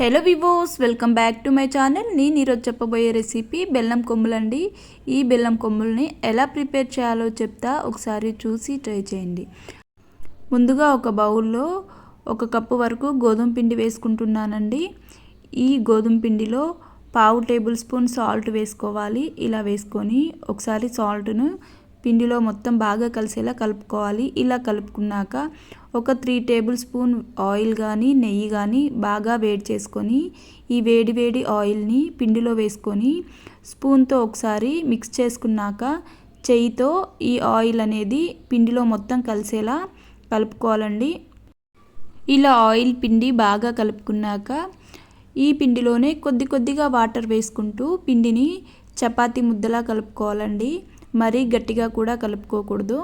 Hello వివోస్ welcome back to my channel. నేను ఈరోజు చెప్పబోయే రెసిపీ బెల్లం కొమ్ములండి ఈ బెల్లం కొమ్ముల్ని ఎలా ప్రిపేర్ చేయాలో చెప్తా ఒకసారి చూసి ట్రై చేయండి. ముందుగా ఒక బౌల్లో ఒక కప్పు వరకు గోధుమ పిండి వేసుకుంటున్నానండి. ఈ గోధుమ పిండిలో పావు టేబుల్ స్పూన్ సాల్ట్ వేసుకోవాలి. ఇలా వేసుకొని ఒకసారి సాల్ట్ను పిండిలో మొత్తం బాగా కలిసేలా కలుపుకోవాలి. ఇలా కలుపుకున్నాక ఒక త్రీ టేబుల్ స్పూన్ ఆయిల్ కానీ నెయ్యి కానీ బాగా వేడి చేసుకొని ఈ వేడి వేడి ఆయిల్ని పిండిలో వేసుకొని స్పూన్తో ఒకసారి మిక్స్ చేసుకున్నాక చేయితో ఈ ఆయిల్ అనేది పిండిలో మొత్తం కలిసేలా కలుపుకోవాలండి. ఇలా ఆయిల్ పిండి బాగా కలుపుకున్నాక ఈ పిండిలోనే కొద్ది కొద్దిగా వాటర్ వేసుకుంటూ పిండిని చపాతీ ముద్దలా కలుపుకోవాలండి. మరీ గట్టిగా కూడా కలుపుకోకూడదు.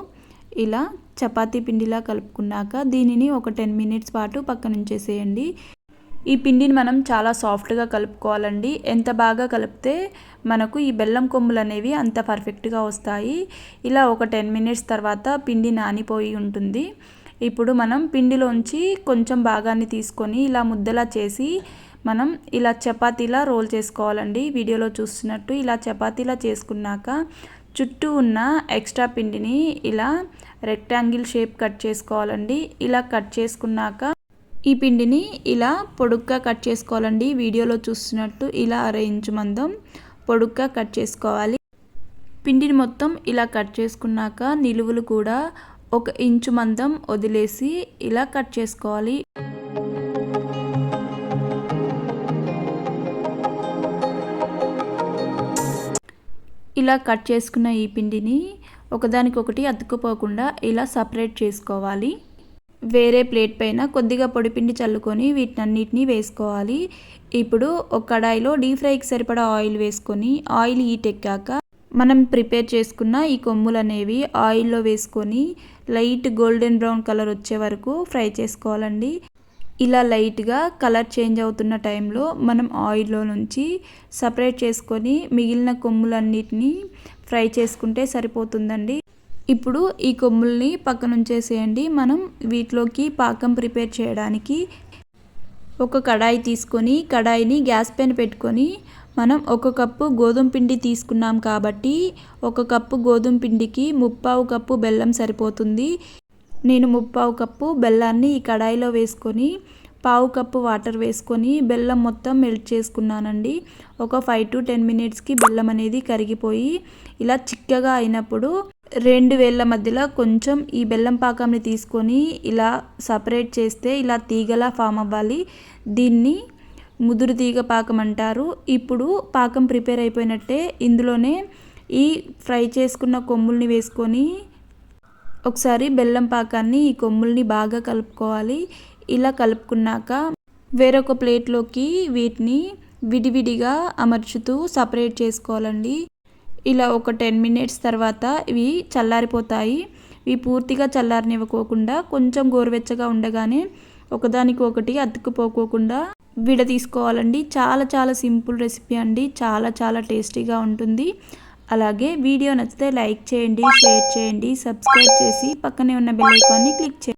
ఇలా చపాతీ పిండిలా కలుపుకున్నాక దీనిని ఒక టెన్ మినిట్స్ పాటు పక్కన ఉంచేసేయండి ఈ పిండిని మనం చాలా సాఫ్ట్గా కలుపుకోవాలండి. ఎంత బాగా కలిపితే మనకు ఈ బెల్లం కొమ్ములు అనేవి అంత పర్ఫెక్ట్గా వస్తాయి. ఇలా ఒక టెన్ మినిట్స్ తర్వాత పిండి నానిపోయి ఉంటుంది. ఇప్పుడు మనం పిండిలోంచి కొంచెం భాగాన్ని తీసుకొని ఇలా ముద్దలా చేసి మనం ఇలా చపాతీలా రోల్ చేసుకోవాలండి. వీడియోలో చూస్తున్నట్టు ఇలా చపాతీలా చేసుకున్నాక చుట్టూ ఉన్న ఎక్స్ట్రా పిండిని ఇలా రెక్టాంగిల్ షేప్ కట్ చేసుకోవాలండి. ఇలా కట్ చేసుకున్నాక ఈ పిండిని ఇలా పొడుగ్గా కట్ చేసుకోవాలండి. వీడియోలో చూస్తున్నట్టు ఇలా అర ఇంచు మందం పొడుగ్గా కట్ చేసుకోవాలి. పిండిని మొత్తం ఇలా కట్ చేసుకున్నాక నిలువులు కూడా ఒక ఇంచు మందం వదిలేసి ఇలా కట్ చేసుకోవాలి. ఇలా కట్ చేసుకున్న ఈ పిండిని ఒకదానికొకటి అతుక్కుపోకుండా ఇలా సపరేట్ చేసుకోవాలి. వేరే ప్లేట్ పైన కొద్దిగా పొడిపిండి చల్లుకొని వీటినన్నిటిని వేసుకోవాలి. ఇప్పుడు ఒక కడాయిలో డీప్ ఫ్రైకి సరిపడా ఆయిల్ వేసుకొని ఆయిల్ హీట్ ఎక్కాక మనం ప్రిపేర్ చేసుకున్న ఈ కొమ్ములు అనేవి ఆయిల్లో వేసుకొని లైట్ గోల్డెన్ బ్రౌన్ కలర్ వచ్చే వరకు ఫ్రై చేసుకోవాలండి. ఇలా లైట్గా కలర్ చేంజ్ అవుతున్న టైంలో మనం ఆయిల్లో నుంచి సపరేట్ చేసుకొని మిగిలిన కొమ్ములన్నిటినీ ఫ్రై చేసుకుంటే సరిపోతుందండి. ఇప్పుడు ఈ కొమ్ముల్ని పక్కన ఉంచేసేయండి. మనం వీటిలోకి పాకం ప్రిపేర్ చేయడానికి ఒక కడాయి తీసుకొని కడాయిని గ్యాస్ పైన పెట్టుకొని మనం ఒక కప్పు గోధుమ పిండి తీసుకున్నాం కాబట్టి ఒక కప్పు గోధుమ పిండికి ముప్పావు కప్పు బెల్లం సరిపోతుంది. నేను ముప్పావు కప్పు బెల్లాన్ని ఈ కడాయిలో వేసుకొని పావు కప్పు వాటర్ వేసుకొని బెల్లం మొత్తం మెల్ట్ చేసుకున్నానండి. ఒక ఫైవ్ టు టెన్ మినిట్స్కి బెల్లం అనేది కరిగిపోయి ఇలా చిక్కగా అయినప్పుడు రెండు వేళ్ళ మధ్యలో కొంచెం ఈ బెల్లం పాకంని తీసుకొని ఇలా సపరేట్ చేస్తే ఇలా తీగలా ఫామ్ అవ్వాలి. దీన్ని ముదురు తీగ పాకం అంటారు. ఇప్పుడు పాకం ప్రిపేర్ అయిపోయినట్టే ఇందులోనే ఈ ఫ్రై చేసుకున్న కొమ్ముల్ని వేసుకొని ఒకసారి బెల్లం పాకాన్ని ఈ కొమ్ముల్ని బాగా కలుపుకోవాలి. ఇలా కలుపుకున్నాక వేరొక ప్లేట్లోకి వీటిని విడివిడిగా అమర్చుతూ సపరేట్ చేసుకోవాలండి. ఇలా ఒక టెన్ మినిట్స్ తర్వాత ఇవి చల్లారిపోతాయి. ఇవి పూర్తిగా చల్లారనివ్వకోకుండా కొంచెం గోరువెచ్చగా ఉండగానే ఒకదానికి ఒకటి అతుక్కుపోకోకుండా విడ తీసుకోవాలండి చాలా చాలా సింపుల్ రెసిపీ అండి. చాలా చాలా టేస్టీగా ఉంటుంది. అలాగే వీడియో నచ్చితే లైక్ చేయండి షేర్ చేయండి సబ్స్క్రైబ్ చేసి పక్కనే ఉన్న బెల్ ఐకాన్ని క్లిక్ చేయండి.